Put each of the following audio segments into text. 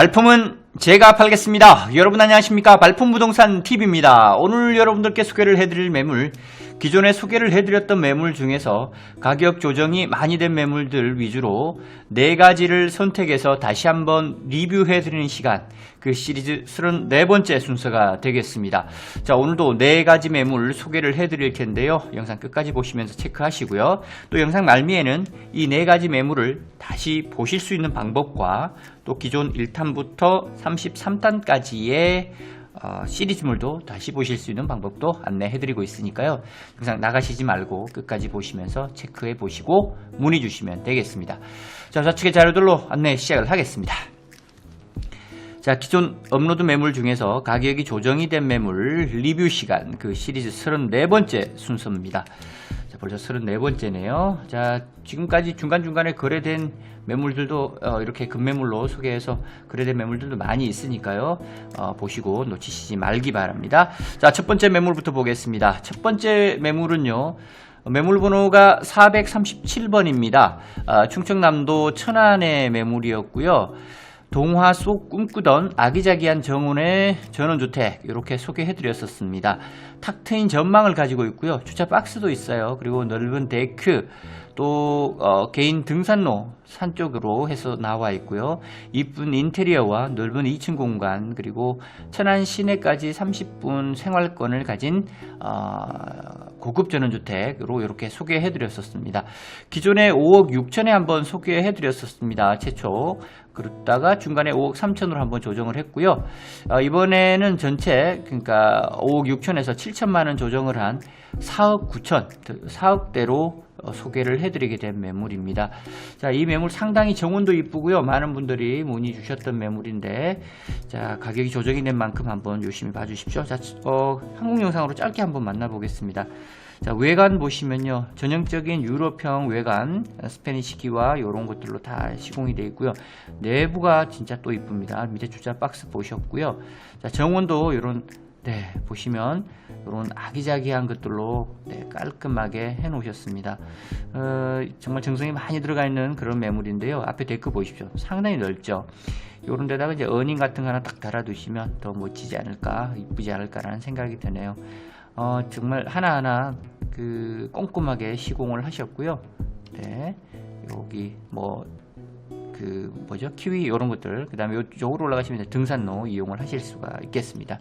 발품은 제가 팔겠습니다. 여러분 안녕하십니까? 발품 부동산 TV입니다. 오늘 여러분들께 소개를 해드릴 매물, 기존에 소개를 해드렸던 매물 중에서 가격 조정이 많이 된 매물들 위주로 네 가지를 선택해서 다시 한번 리뷰해드리는 시간, 그 시리즈 34번째 순서가 되겠습니다. 자, 오늘도 네 가지 매물 소개를 해드릴 텐데요. 영상 끝까지 보시면서 체크하시고요. 또 영상 말미에는 이네 가지 매물을 다시 보실 수 있는 방법과 또 기존 1탄부터 33탄까지의 어, 시리즈물도 다시 보실 수 있는 방법도 안내해 드리고 있으니까요. 영상 나가시지 말고 끝까지 보시면서 체크해 보시고 문의 주시면 되겠습니다. 자, 좌측의 자료들로 안내 시작을 하겠습니다. 자, 기존 업로드 매물 중에서 가격이 조정이 된 매물 리뷰 시간 그 시리즈 34번째 순서입니다. 자, 벌써 34번째네요. 자, 지금까지 중간중간에 거래된 매물들도 어, 이렇게 급매물로 소개해서 거래된 매물들도 많이 있으니까요. 어, 보시고 놓치시지 말기 바랍니다. 자, 첫 번째 매물부터 보겠습니다. 첫 번째 매물은요. 매물 번호가 437번입니다. 아, 충청남도 천안의 매물이었고요. 동화 속 꿈꾸던 아기자기한 정원의 전원주택 이렇게 소개해드렸었습니다. 탁 트인 전망을 가지고 있고요. 주차 박스도 있어요. 그리고 넓은 데크 또 어, 개인 등산로 산 쪽으로 해서 나와 있고요. 이쁜 인테리어와 넓은 2층 공간 그리고 천안 시내까지 30분 생활권을 가진 어, 고급 전원주택으로 이렇게 소개해드렸었습니다. 기존에 5억 6천에 한번 소개해드렸었습니다. 최초. 그러다가 중간에 5억 3천으로 한번 조정을 했고요. 어, 이번에는 전체 그러니까 5억 6천에서 7천만 원 조정을 한 4억 9천, 4억대로 어, 소개를 해드리게 된 매물입니다. 자, 이 매물 상당히 정원도 이쁘고요. 많은 분들이 문의 주셨던 매물인데, 자, 가격이 조정이 된 만큼 한번 열심히 봐주십시오. 자, 어, 한국 영상으로 짧게 한번 만나보겠습니다. 자, 외관 보시면요. 전형적인 유럽형 외관, 스페니시키와 이런 것들로 다 시공이 되어 있고요. 내부가 진짜 또 이쁩니다. 밑에 주차 박스 보셨고요. 자, 정원도 이런 네, 보시면 이런 아기자기한 것들로 네, 깔끔하게 해 놓으셨습니다. 어, 정말 정성이 많이 들어가 있는 그런 매물인데요. 앞에 데크 보십시오. 상당히 넓죠. 이런 데다가 이제 어닝 같은 거 하나 딱 달아두시면 더 멋지지 않을까, 이쁘지 않을까라는 생각이 드네요. 어, 정말 하나하나 그 꼼꼼하게 시공을 하셨고요. 네, 여기 뭐 그 뭐죠? 키위 이런 것들 그 다음에 이쪽으로 올라가시면 등산로 이용을 하실 수가 있겠습니다.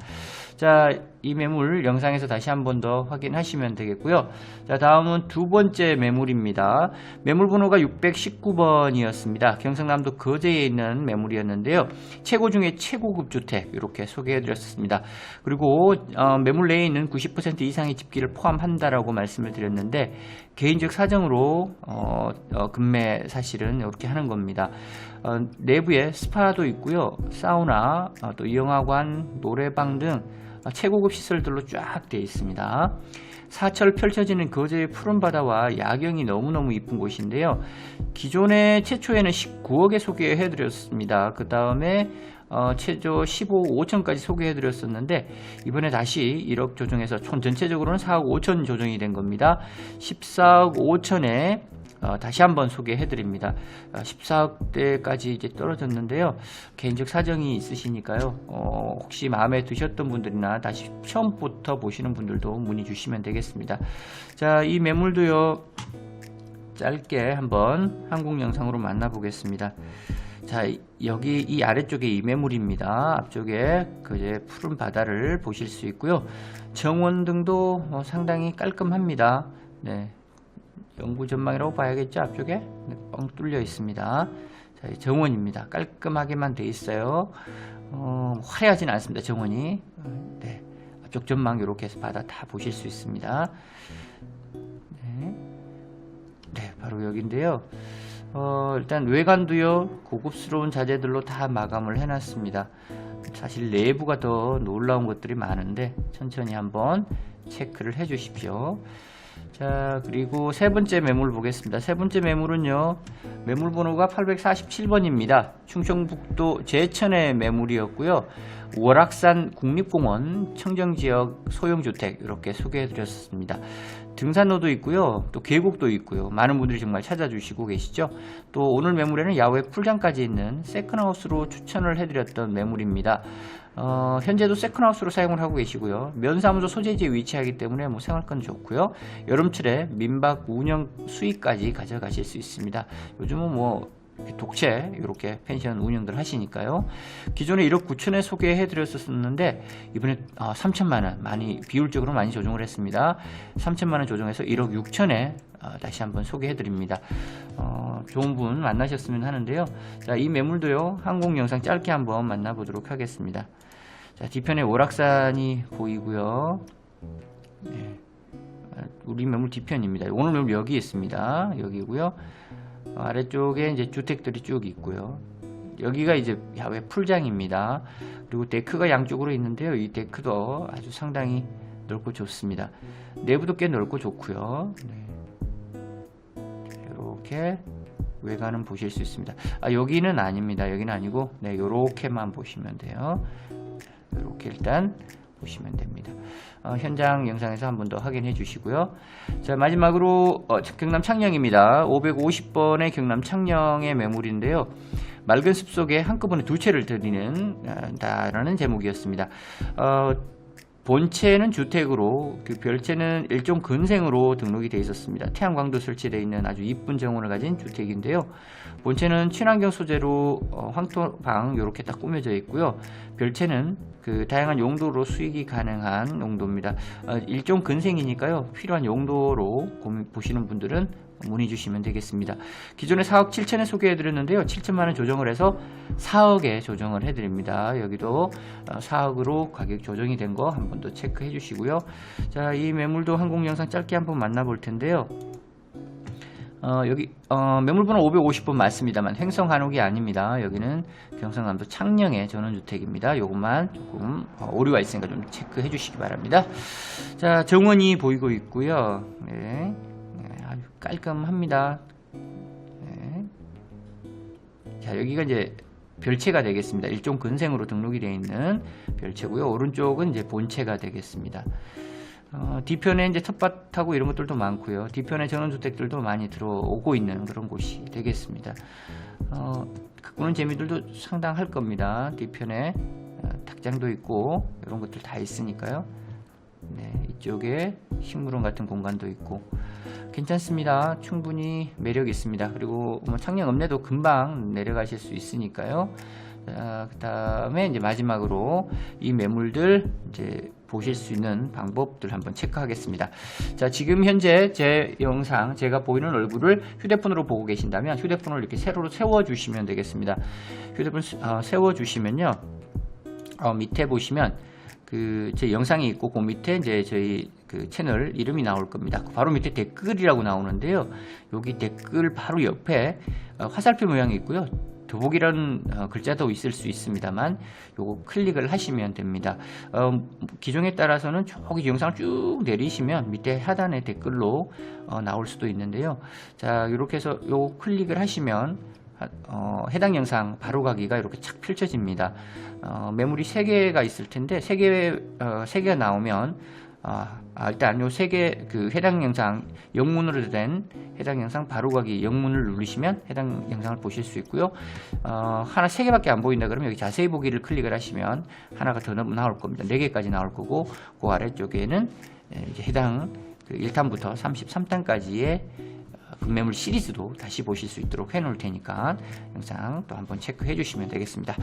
자이 매물 영상에서 다시 한 번 더 확인하시면 되겠고요. 자 다음은 두 번째 매물입니다. 매물 번호가 619번이었습니다. 경상남도 거제에 있는 매물이었는데요. 최고 중에 최고급 주택 이렇게 소개해 드렸습니다. 그리고 어, 매물 내에 있는 90% 이상의 집기를 포함한다라고 말씀을 드렸는데 개인적 사정으로 어, 어, 금매 사실은 이렇게 하는 겁니다. 어, 내부에 스파도 있고요, 사우나, 어, 또 영화관, 노래방 등 어, 최고급 시설들로 쫙 되어 있습니다. 사철 펼쳐지는 거제의 푸른 바다와 야경이 너무너무 이쁜 곳인데요. 기존에 최초에는 19억에 소개해드렸습니다. 그 다음에 어, 최저 15억 5천까지 소개해드렸었는데 이번에 다시 1억 조정해서 총 전체적으로는 4억 5천 조정이 된 겁니다. 14억 5천에 어, 다시 한번 소개해 드립니다. 어, 14억대까지 이제 떨어졌는데요. 개인적 사정이 있으시니까요. 어, 혹시 마음에 드셨던 분들이나 다시 처음부터 보시는 분들도 문의 주시면 되겠습니다. 자, 이 매물도요. 짧게 한번 한국 영상으로 만나보겠습니다. 자, 여기 이 아래쪽에 이 매물입니다. 앞쪽에 그 이제 푸른 바다를 보실 수 있고요. 정원 등도 어, 상당히 깔끔합니다. 네. 영구 전망이라고 봐야겠죠. 앞쪽에 네, 뻥 뚫려 있습니다. 자, 이 정원입니다. 깔끔하게만 돼 있어요. 어, 화려하진 않습니다. 정원이. 네. 앞쪽 전망 이렇게 해서 바다 다 보실 수 있습니다. 네. 네, 바로 여기인데요. 어, 일단 외관도요 고급스러운 자재들로 다 마감을 해놨습니다. 사실 내부가 더 놀라운 것들이 많은데 천천히 한번 체크를 해 주십시오. 자 그리고 세 번째 매물 보겠습니다. 세 번째 매물은요 매물 번호가 847번입니다. 충청북도 제천의 매물이었고요. 월악산 국립공원 청정지역 소형주택 이렇게 소개해 드렸습니다. 등산로도 있고요. 또 계곡도 있고요. 많은 분들이 정말 찾아주시고 계시죠. 또 오늘 매물에는 야외 풀장까지 있는 세컨하우스로 추천을 해드렸던 매물입니다. 어, 현재도 세컨하우스로 사용을 하고 계시고요. 면사무소 소재지에 위치하기 때문에 뭐 생활권 좋고요. 여름철에 민박 운영 수익까지 가져가실 수 있습니다. 요즘은 뭐 독채 이렇게 펜션 운영들 하시니까요. 기존에 1억 9천에 소개해 드렸었는데 이번에 어, 3천만 원 많이 비율적으로 많이 조정을 했습니다. 3천만 원 조정해서 1억 6천에 어, 다시 한번 소개해 드립니다. 어, 좋은 분 만나셨으면 하는데요. 자, 이 매물도요. 항공 영상 짧게 한번 만나보도록 하겠습니다. 자, 뒤편에 오락산이 보이고요. 네. 아, 우리 매물 뒤편입니다. 오늘 매물 여기 있습니다. 여기고요. 어, 아래쪽에 이제 주택들이 쭉 있고요. 여기가 이제 야외 풀장입니다. 그리고 데크가 양쪽으로 있는데요. 이 데크도 아주 상당히 넓고 좋습니다. 내부도 꽤 넓고 좋고요. 이렇게 외관은 보실 수 있습니다. 아, 여기는 아닙니다. 여기는 아니고, 네, 요렇게만 보시면 돼요. 이렇게 일단 보시면 됩니다. 어, 현장 영상에서 한 번 더 확인해 주시고요. 자, 마지막으로 어, 경남 창녕입니다. 550번의 경남 창녕의 매물인데요. 맑은 숲속에 한꺼번에 두 채를 드리는,다라는 제목이었습니다. 어, 본체는 주택으로 그 별채는 일종 근생으로 등록이 되어 있었습니다. 태양광도 설치되어 있는 아주 이쁜 정원을 가진 주택인데요. 본체는 친환경 소재로 어, 황토방 이렇게 딱 꾸며져 있고요. 별채는 그 다양한 용도로 수익이 가능한 용도입니다. 어, 일종 근생이니까요. 필요한 용도로 고민, 보시는 분들은 문의 주시면 되겠습니다. 기존에 4억 7천에 소개해 드렸는데요. 7천만 원 조정을 해서 4억에 조정을 해 드립니다. 여기도 4억으로 가격 조정이 된 거 한번 더 체크해 주시고요. 자, 이 매물도 항공 영상 짧게 한번 만나볼 텐데요. 어, 여기 어, 매물번호 550번 맞습니다만 횡성 한옥이 아닙니다. 여기는 경상남도 창녕의 전원주택입니다. 요것만 조금 어, 오류가 있으니까 좀 체크해 주시기 바랍니다. 자 정원이 보이고 있고요. 네, 네, 아주 깔끔합니다. 네. 자 여기가 이제 별채가 되겠습니다. 일종 근생으로 등록이 되어 있는 별채고요. 오른쪽은 이제 본채가 되겠습니다. 어, 뒤편에 이제 텃밭하고 이런 것들도 많고요. 뒤편에 전원주택들도 많이 들어오고 있는 그런 곳이 되겠습니다. 어, 가꾸는 재미들도 상당할 겁니다. 뒤편에 어, 닭장도 있고 이런 것들 다 있으니까요. 네, 이쪽에 식물원 같은 공간도 있고 괜찮습니다. 충분히 매력 있습니다. 그리고 뭐 창녕 읍내도 금방 내려가실 수 있으니까요. 그 다음에 이제 마지막으로 이 매물들 이제 보실 수 있는 방법들 한번 체크하겠습니다. 자, 지금 현재 제 영상, 제가 보이는 얼굴을 휴대폰으로 보고 계신다면 휴대폰을 이렇게 세로로 세워주시면 되겠습니다. 휴대폰 어, 세워주시면요. 어, 밑에 보시면 그 제 영상이 있고 그 밑에 이제 저희 그 채널 이름이 나올 겁니다. 바로 밑에 댓글이라고 나오는데요. 여기 댓글 바로 옆에 어, 화살표 모양이 있고요. 더보기란 어, 글자도 있을 수 있습니다만 요거 클릭을 하시면 됩니다. 어, 기종에 따라서는 저기 영상을 쭉 내리시면 밑에 하단에 댓글로 어, 나올 수도 있는데요. 자 이렇게 해서 요 클릭을 하시면 어, 해당 영상 바로 가기가 이렇게 착 펼쳐집니다. 어, 매물이 3개가 있을 텐데 3개, 어, 3개가 나오면 아, 아, 일단 요세개그 해당 영상 영문으로 된 해당 영상 바로 가기 영문을 누르시면 해당 영상을 보실 수 있고요. 어, 하나 세 개밖에 안 보인다 그러면 여기 자세히 보기를 클릭을 하시면 하나가 더 나올 겁니다. 네 개까지 나올 거고 그 아래쪽에는 예, 해당 그 1탄부터 33탄까지의 금매물 시리즈도 다시 보실 수 있도록 해놓을 테니까 영상 또 한번 체크해 주시면 되겠습니다.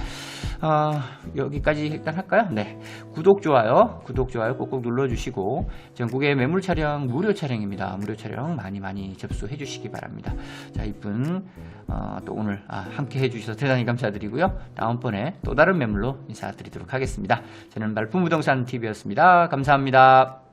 어, 여기까지 일단 할까요? 네. 구독, 좋아요, 구독, 좋아요 꼭꼭 눌러주시고 전국의 매물 촬영 무료 촬영입니다. 무료 촬영 많이 많이 접수해 주시기 바랍니다. 자, 이쁜 어, 또 오늘 아, 함께 해주셔서 대단히 감사드리고요. 다음번에 또 다른 매물로 인사드리도록 하겠습니다. 저는 말품부동산 TV였습니다. 감사합니다.